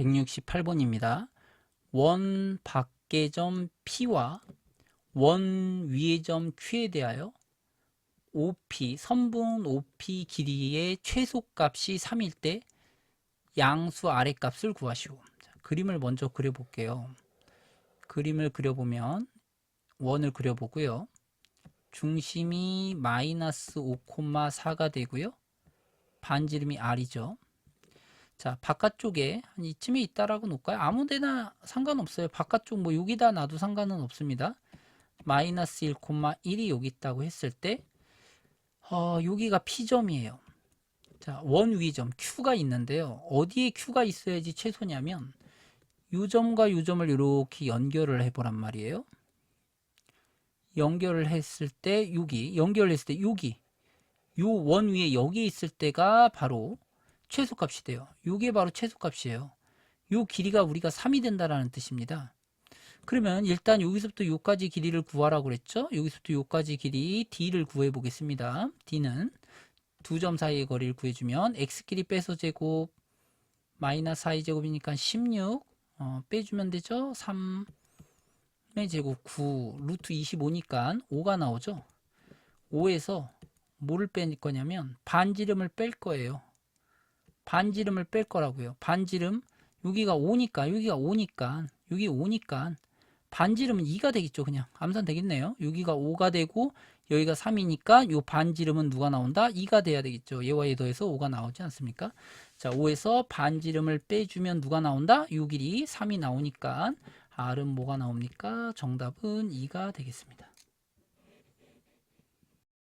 168번입니다. 원 밖의 점 P와 원 위의 점 Q에 대하여 OP, 선분 OP 길이의 최소값이 3일 때 양수 아래값을 구하시오. 자, 그림을 먼저 그려볼게요. 그림을 그려보면 원을 그려보고요. 중심이 마이너스 5,4가 되고요. 반지름이 R이죠. 자, 바깥쪽에 한 이쯤에 있다라고 놓을까요? 아무 데나 상관없어요. 바깥쪽 뭐 여기다 놔도 상관은 없습니다. 마이너스 1,1이 여기 있다고 했을 때 어, 여기가 P점이에요. 자, 원 위점 Q가 있는데요. 어디에 Q가 있어야지 최소냐면 요 점과 요 점을 이렇게 연결을 해보란 말이에요. 연결을 했을 때 여기 연결했을 때 여기 요 원 위에 여기 있을 때가 바로 최소값이 돼요. 요게 바로 최소값이에요. 요 길이가 우리가 3이 된다라는 뜻입니다. 그러면 일단 여기서부터 요까지 길이를 구하라고 그랬죠? 여기서부터 요까지 길이 d를 구해 보겠습니다. d는 두 점 사이의 거리를 구해주면 x끼리 빼서 제곱 마이너스 4의 제곱이니까 16 어, 빼주면 되죠? 3의 제곱 9 루트 25니까 5가 나오죠? 5에서 뭐를 뺄 거냐면 반지름을 뺄 거예요. 반지름을 뺄 거라고요. 반지름 여기가 5니까 여기가 5니까 여기 5니까 반지름은 2가 되겠죠. 그냥 암산 되겠네요. 여기가 5가 되고 여기가 3이니까 요 반지름은 누가 나온다? 2가 돼야 되겠죠. 얘와 얘 더해서 5가 나오지 않습니까? 자, 5에서 반지름을 빼주면 누가 나온다? 요 길이 3이 나오니까 R은 뭐가 나옵니까? 정답은 2가 되겠습니다.